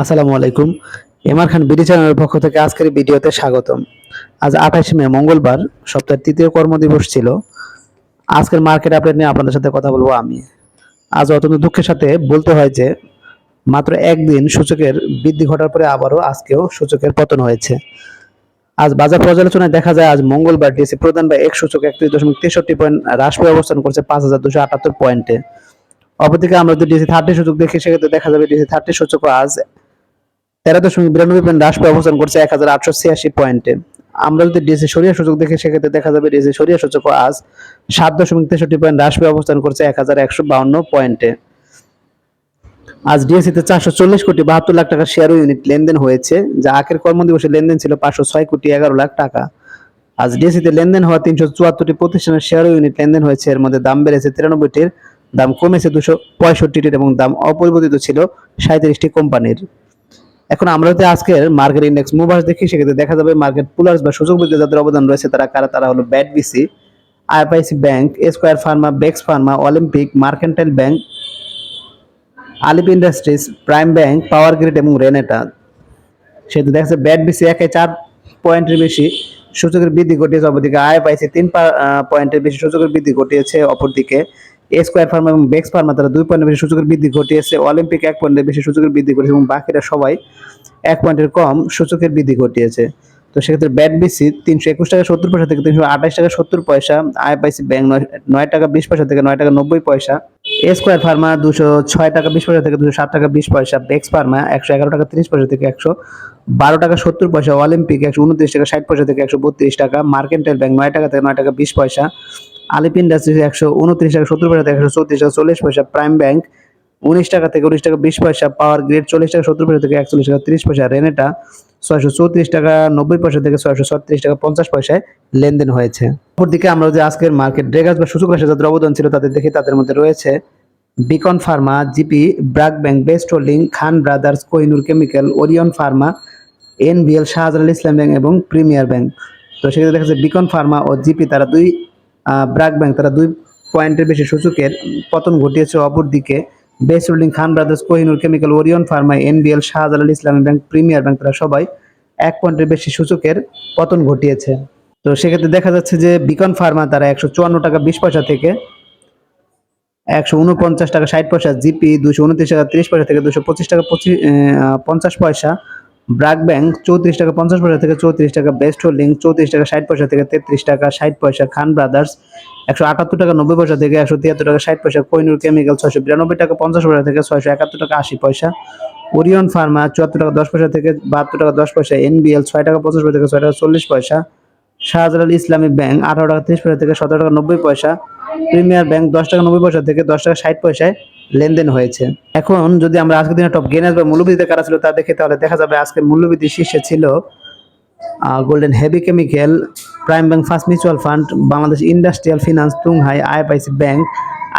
আসসালামু আলাইকুম। এমআর খান বিডি চ্যানেলের পক্ষ থেকে আজকের ভিডিওতে স্বাগতম। আজ আঠাশে মে, মঙ্গলবার, সপ্তাহের তৃতীয় কর্মদিবস ছিল। আজকের মার্কেট আপডেট নিয়ে আপনাদের সাথে কথা বলব আমি। আজ অত্যন্ত দুঃখের সাথে বলতে হয় যে, মাত্র একদিন সূচকের বৃদ্ধি ঘটার পরে আবারও আজকেও সূচকের পতন হয়েছে। আজ বাজার পর্যালোচনায় দেখা যায়, আজ মঙ্গলবার ডিএসি প্রধান বা এক সূচক একত্রিশ দশমিক তেষট্টি পয়েন্ট হ্রাস পেয়ে অবস্থান করছে পাঁচ হাজার দুশো আটাত্তর পয়েন্টে। অপরদিকে আমরা যদি ডিসি থার্টি সূচক দেখি, সেক্ষেত্রে দেখা যাবে ডিসি থার্টি সূচক আজ তেরো দশমিক বিরানব্বই পয়েন্ট হ্রাস পেয়ে অবস্থান করছে এক হাজার আটশো ছিয়াশি পয়েন্টে আমরা যদি ডিসি সরিয়া সূচক দেখি, সেক্ষেত্রে দেখা যাবে ডিসি সরিয়া সূচক আজ সাত দশমিক তেষট্টি পয়েন্ট হ্রাস পেয়ে অবস্থান করছে এক হাজার একশো বাউন্ন পয়েন্টে আজ ডিএসসিতে চারশো চল্লিশ কোটি বাহাত্তর লাখ টাকা শেয়ার ইউনিট লেনদেন হয়েছে, যা আগের কর্মদিবসে লেনদেন ছিল পাঁচশো ছয় কোটি এগারো লাখ টাকা। আজ ডিএসসিতে লেনদেন হওয়া তিনশো চুয়াত্তরটি প্রতিষ্ঠানের শেয়ার ইউনিট লেনদেন হয়েছে, এর মধ্যে দাম বেড়েছে তিরানব্বইটির দাম কমেছে দুশো পঁয়ষট্টিটির এবং দাম অপরিবর্তিত ছিল সাঁত্রিশটি কোম্পানির। এখন আমরা যদি আজকের মার্কেট ইন্ডেক্স মুভার্স দেখি, সেক্ষেত্রে দেখা যাবে মার্কেট পুলার্স বা সুযোগ বৃদ্ধি যাদের অবদান রয়েছে, তারা কারা? তারা হলো BAT BC IFIC Bank Square Pharma Bex Pharma Olympic Mercantile Bank Alif Industries Prime Bank Power Grid এবং রেনেটা সেহেতু দেখা যাচ্ছে ব্যাট বিসি একে চার পয়েন্টের বেশি সূচকের বৃদ্ধি ঘটিয়েছে, অপরদিকে আইএফআইসি তিন পয়েন্টের বেশি সূচকের বৃদ্ধি ঘটিয়েছে, অপরদিকে স্কোয়ার ফার্মা এবং বেক্স ফার্মা তারা দুই পয়েন্টের বেশি সূচকের বৃদ্ধি ঘটিয়েছে। অলিম্পিক এক পয়েন্টের বেশি সূচকের বৃদ্ধি ঘটেছে এবং বাকিরা সবাই এক পয়েন্টের কম সূচকের বৃদ্ধি ঘটিয়েছে। তো সেক্ষেত্রে ব্যাট বিসি তিনশো একুশ টাকা সত্তর পয়সা থেকে তিনশো আঠাশ টাকা সত্তর পয়সা আইএফআইসি ব্যাংক নয় নয় টাকা বিশ পয়সা থেকে নয় টাকা নব্বই পয়সা। এ স্কোয়ার ফার্মা দুশো ছয় টাকা বিশ পয়সা থেকে দুশো সাত টাকা বিশ পয়সা। বেক্স ফার্মা একশো এগারো টাকা তিরিশ পয়সা থেকে একশো বারো টাকা সত্তর পয়সা। অলিম্পিক একশো উনত্রিশ টাকা ষাট পয়সা থেকে একশো বত্রিশ টাকা। মার্কেন্টাইল ব্যাংক নয় টাকা থেকে নয় টাকা বিশ পয়সা। আলিপ ইন্ডাস্ট্রিজ একশো উনত্রিশ টাকা, সত্তর পয়সা একশো চৌত্রিশ টাকা, চল্লিশ পয়সা প্রাইম ব্যাংক, উনিশ টাকা থেকে উনিশ টাকা, বিশ পয়সা পাওয়ার গ্রেড, চল্লিশ টাকা, সত্তর পয়সা থেকে একচল্লিশ টাকা, তিরিশ পয়সা রেনেটা, ছয়শো চৌত্রিশ টাকা, নব্বই পয়সা থেকে ছয়শো ছত্রিশ টাকা, পঞ্চাশ পয়সায় লেনদেন হয়েছে। অপরদিকে আমরা যে আজকের মার্কেট ড্রেগাস বা সূচক রাশি যাদের অবদান ছিল তাদের দেখি, তাদের মধ্যে রয়েছে Beacon Pharma, GP, BRAC Bank, Best Holding, Khan Brothers, Kohinoor Chemical, Orion Pharma N NBL, Shahjalal Islam Bank এবং প্রিমিয়ার ব্যাংক। তো সেক্ষেত্রে দেখা যাচ্ছে বিকন ফার্মা ও জিপি, তারা দুই ব্রাক ব্যাংক, তারা দুই পয়েন্টের বেশি সূচকের পতন ঘটিয়েছে অপরদিকে Best Holding, Khan Brothers, Kohinoor Chemical, Orion Pharma NBL, Shahjalal Islami Bank, Premier bank, তারা সবাই এক পয়েন্টের বেশি সূচকের পতন ঘটিয়েছে। তো সেক্ষেত্রে দেখা যাচ্ছে যে বিকন ফার্মা, তারা একশো চুয়ান্ন টাকা বিশ পয়সা থেকে একশো উনপঞ্চাশ টাকা ষাট পয়সা, জিপি দুশো উনত্রিশ টাকা তিরিশ পয়সা থেকে দুশো পঁচিশ টাকা পঁচিশ পঞ্চাশ পয়সা ব্রাক ব্যাংক চৌত্রিশ টাকা পঞ্চাশ পয়সা থেকে চৌত্রিশ টাকা, বেস্ট হোল্ডিং চৌত্রিশ টাকা ষাট পয়সা থেকে তেত্রিশ টাকা, ষাট পয়সা খান ব্রাদার্স, একশো আটাত্তর টাকা নব্বই পয়সা থেকে একশো তিয়াত্তর টাকা, ষাট পয়সা কোহিনুর কেমিক্যাল, ছয়শো বিরানব্বই টাকা পঞ্চাশ পয়সা থেকে ছয়শো একাত্তর টাকা, আশি পয়সা। ওরিয়ন ফার্মা চুয়াত্তর টাকা দশ পয়সা থেকে বাহাত্তর টাকা দশ পয়সা। এনবিএল ছয় টাকা পঞ্চাশ পয়সা থেকে ছয় টাকা চল্লিশ পয়সা। শাহজালাল ইসলামী ব্যাংক আঠারো টাকা তিরিশ পয়সা থেকে সতেরো টাকা নব্বই পয়সা। প্রিমিয়ার ব্যাংক দশ টাকা নব্বই পয়সা থেকে দশ টাকা ষাট পয়সায় লেনদেন হয়েছে। এখন যদি আমরা আজকের দিনে টপ গেনার বা মূল্যবৃদ্ধিতে কারা ছিল তা দেখি তাহলে দেখা যাবে আজকের মূল্যবৃদ্ধি শীর্ষে ছিল Golden Heavy Chemical Prime Bank First Mutual Fund Bangladesh Industrial Finance Tunghai IFIC Bank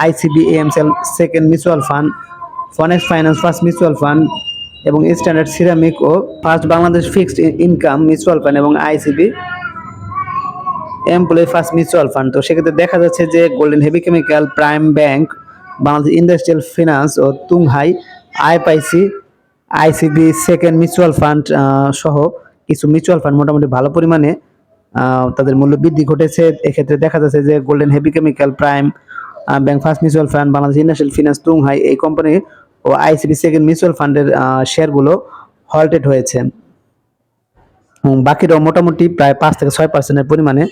ICB AMCL Second Mutual Fund Phoenix Finance First Mutual Fund এবং স্ট্যান্ডার্ড সিরামিক ও First Bangladesh Fixed Income Mutual Fund এবং ICB Employee First Mutual Fund তো সেক্ষেত্রে দেখা যাচ্ছে যে Golden Heavy Chemical Prime Bank Bangladesh Industrial Finance ও Tunghai IFIC ICB, Second Mutual Fund সহ কিছু mutual fund মোটামুটি ভালো পরিমাণে তাদের মূল্য বৃদ্ধি ঘটেছে। এক্ষেত্রে দেখা যাচ্ছে যে Golden Heavy Chemical Prime Bank First Mutual Fund Bangladesh Industrial Finance Tunghai এই কোম্পানি ও আইসিবি সেকেন্ড মিউচুয়াল ফান্ডের শেয়ারগুলো হল্টেড হয়েছে। বাকিরাও মোটামুটি প্রায় পাঁচ থেকে ছয় পার্সেন্টের পরিমাণে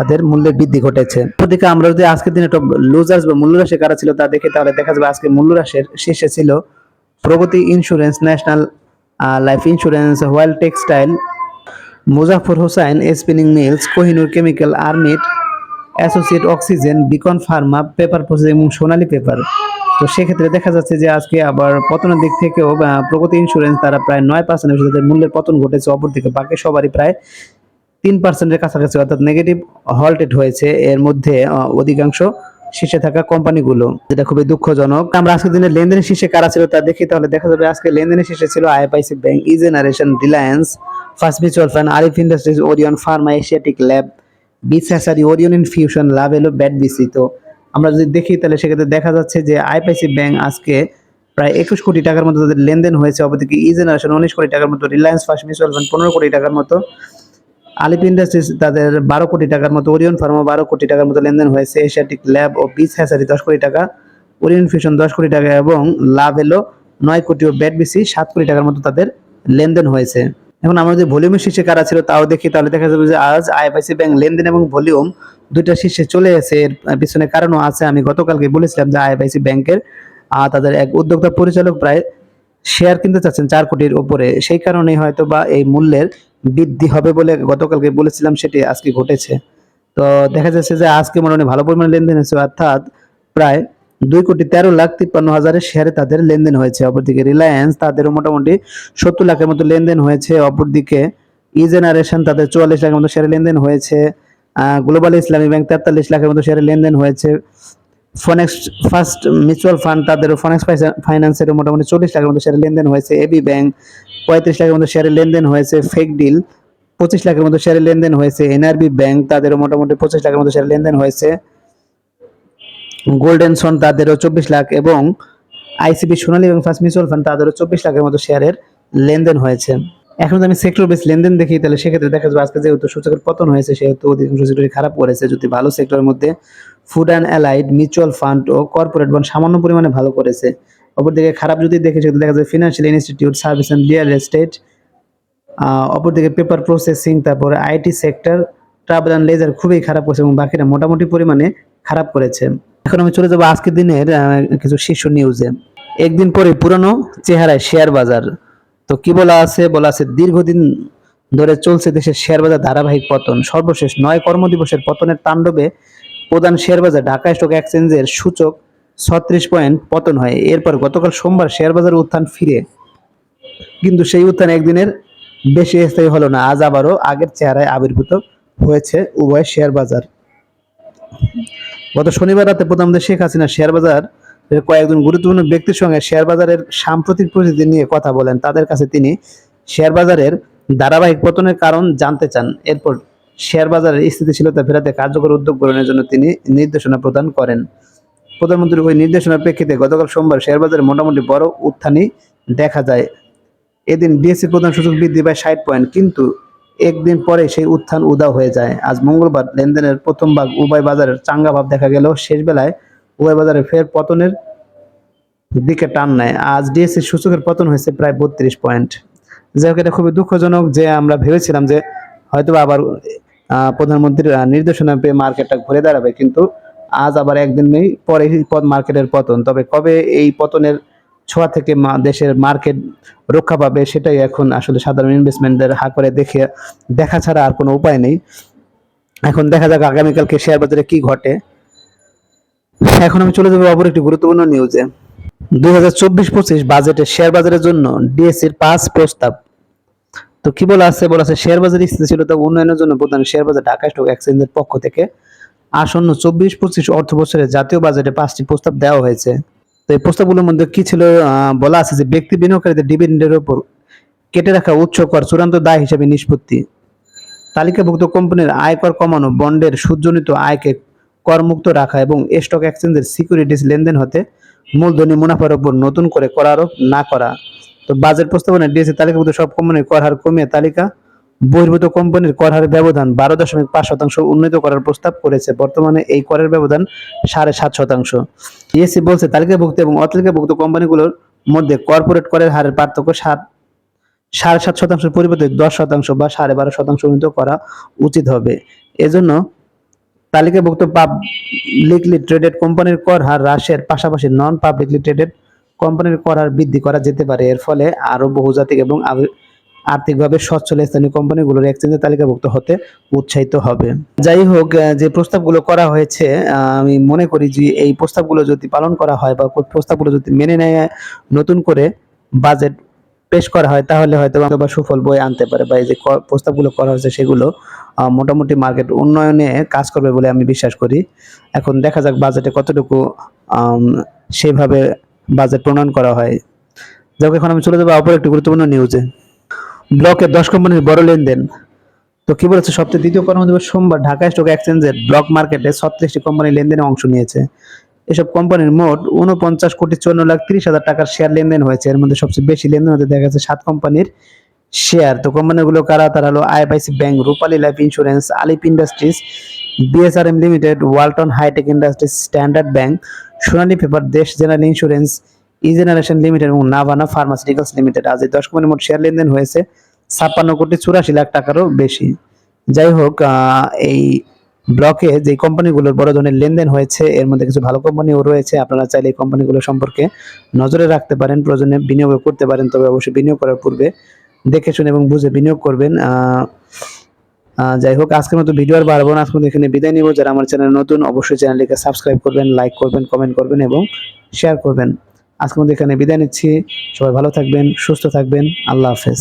তাদের মূল্যের বৃদ্ধি ঘটেছে। অন্যদিকে আমরা যদি আজকের দিনে একটা লুজার্স বা মূল্যরাশি কারা ছিল তা দেখে তাহলে দেখা যাবে আজকে মূল্যরাশের শীর্ষে ছিল Pragati Insurance National Life Insurance Wild Textile Muzaffar Hossain Spinning Mills Kohinoor Chemical Aramit Associate Oxygen Beacon Pharma Paper Processing এবং সোনালী পেপার তো সেক্ষেত্রে দেখা যাচ্ছে যে আজকে আবার পতনের দিক থেকেও প্রগতি ইন্স্যুরেন্স তারা প্রায় নয় পার্সেন্ট তাদের মূল্যের পতন ঘটেছে। অপরদিকে বাকি সবারই প্রায় তিন পার্সেন্টের কাছাকাছি অর্থাৎ নেগেটিভ হল্টেড হয়েছে। এর মধ্যে অধিকাংশ শীর্ষে থাকা কোম্পানিগুলো, যেটা খুবই দুঃখজনক। আমরা আজকের দিনে লেনদেনের শীর্ষে কারা ছিল তা দেখি, তাহলে দেখা যাবে আজকে লেনদেনের শীর্ষে ছিল IFIC Bank E Generation Reliance, First Mutual Fund, Arif Industries, Orion Pharma, Asiatic Lab বিসাসারি Orion Infusion, লাভ এলো, ব্যাট বিসি। তো আমরা যদি দেখি, তাহলে সেক্ষেত্রে দেখা যাচ্ছে যে আইপিআইসি ব্যাংক আজকে প্রায় একুশ কোটি টাকার মতো তাদের লেনদেন হয়েছে। অপরদিকে ই জেনারেশন উনিশ কোটি টাকার মতো, রিলায়েন্স, ফার্স্ট মিউচুয়াল ফান্ড, পনেরো কোটি টাকার মতো আলিপ ইন্ডাস্ট্রিজ তাদের বারো কোটি টাকার মতো ওরিয়ন ফার্মা বারো কোটি টাকার মতো লেনদেন হয়েছে। এশিয়াটিক ল্যাব ও বিচ হ্যাসারি দশ কোটি টাকা, ওরিয়ন ফিউশন দশ কোটি টাকা এবং লাভ এলো নয় কোটি ও ব্যাট বিসি সাত কোটি টাকার মতো তাদের লেনদেন হয়েছে। এখন যদি ভলিউমের শীর্ষে কারা ছিল তাও দেখি, তাহলে দেখা যাবে যে আজ আইএফআইসি ব্যাংক লেনদেন এবং ভলিউম দুইটা শীর্ষে চলে এসে এর পিছনে কারণও আছে। আমি গতকালকে বলেছিলাম যে আইএফআইসি ব্যাংকের তাদের এক উদ্যোক্তা পরিচালক প্রায় শেয়ার কিনতে চাচ্ছেন চার কোটির উপরে। সেই কারণেই হয়তো বা এই মূল্যের বৃদ্ধি হবে বলে গতকালকে বলেছিলাম, সেটি আজকে ঘটেছে। তো দেখা যাচ্ছে যে আজকে মোটামুটি ভালো পরিমাণে লেনদেন হয়েছে, অর্থাৎ প্রায় দুই কোটি তেরো লাখ তিপ্পান্ন হাজারের শেয়ারে তাদের লেনদেন হয়েছে। অপরদিকে রিলায়েন্স তাদেরও মোটামুটি সত্তর লাখের মতো লেনদেন হয়েছে। অপরদিকে ই জেনারেশন তাদের চুয়াল্লিশ লাখের মতো শেয়ারে লেনদেন হয়েছে। গ্লোবাল ইসলামী ব্যাংক তেতাল্লিশ লাখের মতো শেয়ারে লেনদেন হয়েছে। ফনেক্স ফার্স্ট মিউচুয়াল ফান্ড তাদেরও ফনেক্স ফাইন্যান্সের মোটামুটি চল্লিশ লাখের মতো শেয়ারে লেনদেন হয়েছে। এবি ব্যাংক পঁয়ত্রিশ লাখের মতো শেয়ারে লেনদেন হয়েছে। ফেক ডিল পঁচিশ লাখের মতো শেয়ারে লেনদেন হয়েছে। এনআরবি ব্যাংক তাদেরও মোটামুটি পঁচিশ লাখের মতো শেয়ারে লেনদেন হয়েছে। গোল্ডেন সন তাদেরও চব্বিশ লাখ এবং আইসিবি সোনালী এবং ফার্স্ট মিউচুয়াল ফান্ড তাদেরও চব্বিশ লাখের মতো শেয়ারের লেনদেন হয়েছে। এখন যদি আমি সেক্টর বেস লেনদেন দেখি, তাহলে সেক্ষেত্রে দেখা যাবে আজকে যেহেতু সূচকের পতন হয়েছে, সেহেতু অধিকাংশ সেক্টরই খারাপ করেছে। যদি ভালো সেক্টরের মধ্যে food and allied mutual fund O corporate bond সামান্য পরিমাণে ভালো করেছে, অপরদিকে খারাপ যদি দেখে সেক্ষেত্রে দেখা যায় financial institute service and real estate অপরদিকে পেপার প্রসেসিং তারপরে IT sector travel and leisure খুবই খারাপ করেছে এবং বাকিরা মোটামুটি পরিমাণে খারাপ করেছে। এখন আমি চলে যাব আজকের দিনের কিছু শীর্ষ নিউজে একদিন পরে পুরনো চেহারায় শেয়ার বাজার। তো কি বলা আছে? বলা আছে, দীর্ঘদিন ধরে চলছে দেশের শেয়ার বাজার ধারাবাহিক পতন। সর্বশেষ নয় কর্মদিবসের পতনের তাণ্ডবে প্রধান শেয়ার বাজার ঢাকা স্টক এক্সচেঞ্জের সূচক ছত্রিশ পয়েন্ট পতন হয়। এরপর গতকাল সোমবার শেয়ার বাজার উত্থান ফিরে। কিন্তু সেই উত্থান একদিনের বেশি স্থায়ী হলো না। আজ আবারও আগের চেহারায় আবির্ভূত হয়েছে উভয় শেয়ার বাজার। গত শনিবার রাতে প্রধানমন্ত্রী শেখ হাসিনা শেয়ার বাজার কয়েকজন গুরুত্বপূর্ণ ব্যক্তির সঙ্গে শেয়ার বাজারের সাম্প্রতিক পরিস্থিতি নিয়ে কথা বলেন। তাদের কাছে তিনি শেয়ার বাজারের ধারাবাহিক পতনের কারণ জানতে চান। এরপর শেয়ার বাজারের স্থিতিশীলতা ফেরাতে কার্যকর উদ্যোগ গ্রহণের জন্য তিনি নির্দেশনা প্রদান করেন। প্রধানমন্ত্রীর ওই নির্দেশনার প্রেক্ষিতে গতকাল সোমবার শেয়ার বাজারে মোটামুটি বড় উত্থানই দেখা যায়। এদিন বিএসসি প্রধান সূচক বৃদ্ধি পায় ষাট পয়েন্ট, কিন্তু একদিন পরে সেই উত্থান উদাও হয়ে যায়। আজ মঙ্গলবার লেনদেনের প্রথম ভাগ উভয় বাজারের চাঙ্গা ভাব দেখা গেল শেষ বেলায় উভয় বাজারে ফের পতনের দিকে টান নেয়। আজ ডিএসসি সূচকের পতন হয়েছে প্রায় বত্রিশ পয়েন্ট। যাই হোক, এটা খুবই দুঃখজনক যে আমরা ভেবেছিলাম যে হয়তো আবার প্রধানমন্ত্রীর নির্দেশনা পেয়ে মার্কেটটা ঘুরে দাঁড়াবে, কিন্তু আজ আবার একদিন নেই পরে পদ মার্কেটের পতন। তবে কবে এই পতনের ছোঁয়া থেকে দেশের মার্কেট রক্ষা পাবে সেটাই এখন আসলে সাধারণ ইনভেস্টমেন্টদের হা করে দেখে দেখা ছাড়া আর কোনো উপায় নেই। এখন দেখা যাক আগামীকালকে শেয়ার বাজারে কি ঘটে। এখন আমি চলে যাব অপর একটি গুরুত্বপূর্ণ নিউজে দুই হাজার চব্বিশ পঁচিশ বাজেটে শেয়ার বাজারের জন্য ডিএসসির পাঁচ প্রস্তাব। তো কি বলা আছে? বলা আছে শেয়ার বাজার স্থিতিশীলতা উন্নয়নের জন্য প্রধান শেয়ার বাজার ঢাকা স্টক এক্সচেঞ্জের পক্ষ থেকে আসন্ন চব্বিশ পঁচিশ অর্থ বছরে জাতীয় বাজেটে পাঁচটি প্রস্তাব দেওয়া হয়েছে। তো এই প্রস্তাবগুলোর মধ্যে কি ছিল? বলা আছে যে ব্যক্তি বিনিয়োগকারীদের ডিভিডেন্ডের উপর কেটে রাখা উচ্চ কর চূড়ান্ত দায় হিসেবে নিষ্পত্তি। তালিকাভুক্ত কোম্পানির আয়কর কমানো বন্ডের সুদজনিত আয়কে করমুক্ত রাখা এবং স্টক এক্সচেঞ্জের সিকিউরিটিজ লেনদেন হতে মূলধনী মুনাফার উপর নতুন করে কর আরোপ না করা। তো বাজেট প্রস্তাবনায় ডিএসসি তালিকাভুক্ত সব কোম্পানির কর হার কমিয়ে তালিকা। বহির্ভূত কোম্পানির কর হারের ব্যবধান বারো দশমিক পাঁচ শতাংশ উন্নীত করার প্রস্তাব করেছে। বর্তমানে এই করের ব্যবধান সাড়ে সাত শতাংশ। ডিএসসি বলছে তালিকাভুক্ত এবং অতালিকাভুক্ত কোম্পানিগুলোর মধ্যে কর্পোরেট করের হারের পার্থক্য সাত সাড়ে সাত শতাংশের পরিবর্তে দশ শতাংশ বা সাড়ে বারো শতাংশ উন্নীত করা উচিত হবে। এজন্য তালিকাভুক্ত পাবলিকলি ট্রেডেড কোম্পানির কর হার হ্রাসের পাশাপাশি নন পাবলিকলি ট্রেডেড কোম্পানির কর হার বৃদ্ধি করা যেতে পারে। এর ফলে আরও বহুজাতিক এবং আর্থিকভাবে সচ্ছল স্থানীয় কোম্পানিগুলোর এক্সচেঞ্জে তালিকাভুক্ত হতে উৎসাহিত হবে। যাই হোক যে প্রস্তাবগুলো করা হয়েছে আমি মনে করি যে এই প্রস্তাবগুলো যদি পালন করা হয় বা প্রস্তাবগুলো যদি মেনে নেয় নতুন করে বাজেট পেশ করা হয়, তাহলে হয়তো বা সুফল বই আনতে পারে বা এই যে প্রস্তাবগুলো করা হয়েছে সেগুলো মোটামুটি মার্কেট উন্নয়নে কাজ করবে বলে আমি বিশ্বাস করি। এখন দেখা যাক বাজেটে কতটুকু সেভাবে বাজেট প্রণয়ন করা হয়। যাক এখন আমি চলে যাব অপর একটি গুরুত্বপূর্ণ নিউজে ব্লকে দশ কোম্পানির বড় লেনদেন। তো কি বলেছে? সপ্তাহে দ্বিতীয় কর্মদিবস সোমবার ঢাকা স্টক এক্সচেঞ্জের ব্লক মার্কেটে ছত্রিশটি কোম্পানি লেনদেনে অংশ নিয়েছে। এসব কোম্পানির মোট উনপঞ্চাশ কোটি চুয়ান্ন লাখ তিরিশ হাজার টাকার শেয়ার লেনদেন হয়েছে। এর মধ্যে সবচেয়ে বেশি লেনদেন হতে দেখা যাচ্ছে সাত কোম্পানির শেয়ার তো কোম্পানিগুলো কারা? তারা হলো IFIC Bank, Rupali Life Insurance, Alif Industries, BSRM Limited, Walton Hitech Industries, Standard Bank, Sonali Paper, Desh General Insurance E Generation Limited এবং নাভানা ফার্মাসিউটিক্যালস লিমিটেড। আজ এই দশ কোম্পানির মোট শেয়ার লেনদেন হয়েছে ছাপ্পান্ন কোটি চুরাশি লাখ টাকারও বেশি। যাই হোক এই ব্লকে যে কোম্পানিগুলোর বড় ধরনের লেনদেন হয়েছে, এর মধ্যে কিছু ভালো কোম্পানিও রয়েছে। আপনারা চাইলে এই কোম্পানিগুলো সম্পর্কে নজরে রাখতে পারেন, প্রয়োজনে বিনিয়োগ করতে পারেন, তবে অবশ্যই বিনিয়োগ করার পূর্বে দেখে শুনে এবং বুঝে বিনিয়োগ করবেন। যাই হোক, আজকের মতো ভিডিও আর বাড়বো না। আজকের মতো এখানে বিদায় নিব। যারা আমার চ্যানেল নতুন, অবশ্যই চ্যানেলটিকে সাবস্ক্রাইব করবেন, লাইক করবেন, কমেন্ট করবেন এবং শেয়ার করবেন। আজকের মতো এখানে বিদায় নিচ্ছি। সবাই ভালো থাকবেন, সুস্থ থাকবেন। আল্লাহ হাফেজ।